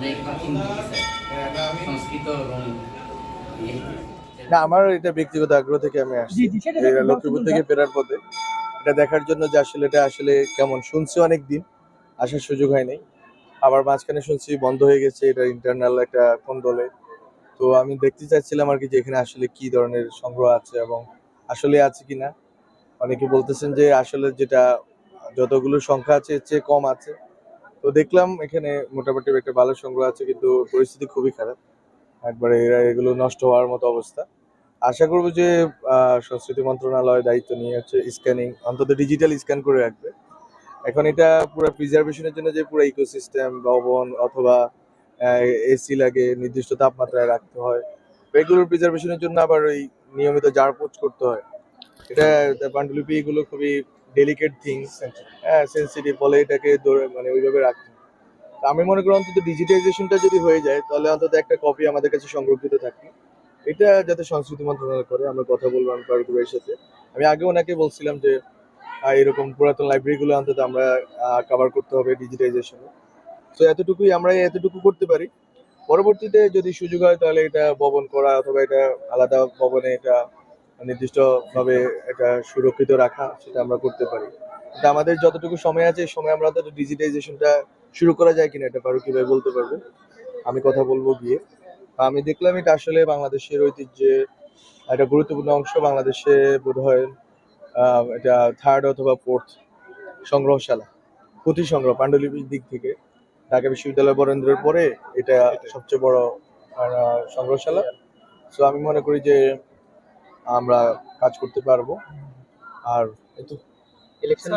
অনেক। সংস্কৃত এবং ইয়ে। না আমার এটা ব্যক্তিগত আগ্রহ থেকে আমি আসছি। লক্ষ্মীপুর থেকে ফেরার পথে। এটা দেখার জন্য যে আসলে এটা আসলে কেমন শুনছি অনেক দিন আসার সুযোগ হয়নি আবার মাঝখানে শুনছি বন্ধ হয়ে গেছে এটা ইন্টারনাল একটা কোন্ডলে তো আমি দেখতে চাচ্ছিলাম আর কি যে এখানে আসলে কি ধরনের সংগ্রহ আছে এবং আসলে আছে কিনা। অনেকে বলতেছেন যে আসলে যেটা যতগুলো সংখ্যা আছে এর চেয়ে কম আছে। তো দেখলাম এখানে মোটামুটি একটা ভালো সংগ্রহ আছে, কিন্তু পরিস্থিতি খুবই খারাপ। একবারে এরা এগুলো নষ্ট হওয়ার মতো অবস্থা। আশা করব যে সংস্কৃতি মন্ত্রণালয় দায়িত্ব নিয়ে হচ্ছে স্ক্যানিং অন্তত ডিজিটাল স্ক্যান করে রাখবে। এখন এটা পুরো প্রিজার্ভেশনের জন্য যে পুরো ইকোসিস্টেম ভবন অথবা এসি লাগে, নির্দিষ্ট তাপমাত্রায় রাখতে হয়। এগুলোর প্রিজার্ভেশনের জন্য আবার ওই নিয়মিত জার পোচ করতে হয়। এটা পাণ্ডুলিপি এগুলো খুবই ডেলিকেট থিংস হ্যাঁ সেন্সিটিভ ফলে এটাকে ধরে মানে ওইভাবে রাখতে। আমি মনে করি অন্তত ডিজিটাইজেশনটা যদি হয়ে যায়, তাহলে অন্তত একটা কপি আমাদের কাছে সংরক্ষিত থাকবে এটা যাতে সংস্কৃতি মন্ত্রণালয় করে, আমরা কথা বলব আমি ফারুক ভাইয়ের সাথে। আমি আগে ওনাকে বলছিলাম যে এরকম পুরাতন লাইব্রেরিগুলো অন্তত আমরা কভার করতে হবে ডিজিটাইজেশনে তো এতটুকুই আমরা এতটুকু করতে পারি। পরবর্তীতে যদি সুযোগ হয়, তাহলে এটা ভবন করা অথবা এটা আলাদা ভবনে এটা নির্দিষ্টভাবে এটা সুরক্ষিত রাখা সেটা আমরা করতে পারি। কিন্তু আমাদের যতটুকু সময় আছে সময় আমরা অন্তত ডিজিটাইজেশনটা শুরু করা যায় কিনা এটা ফারুক ভাই বলতে পারবে? আমি কথা বলব গিয়ে। আমি দেখলাম এটা আসলে বাংলাদেশের ঐতিহ্যে একটা গুরুত্বপূর্ণ অংশ। বাংলাদেশে বোধ হয় এটা থার্ড অথবা ফোর্থ সংগ্রহশালা, পুঁথি সংগ্রহ, পাণ্ডুলিপির দিক থেকে। ঢাকা বিশ্ববিদ্যালয় বরেন্দ্রের পরে এটা সবচেয়ে বড় সংগ্রহশালা। সো আমি মনে করি যে আমরা কাজ করতে পারব। আর ইলেকশন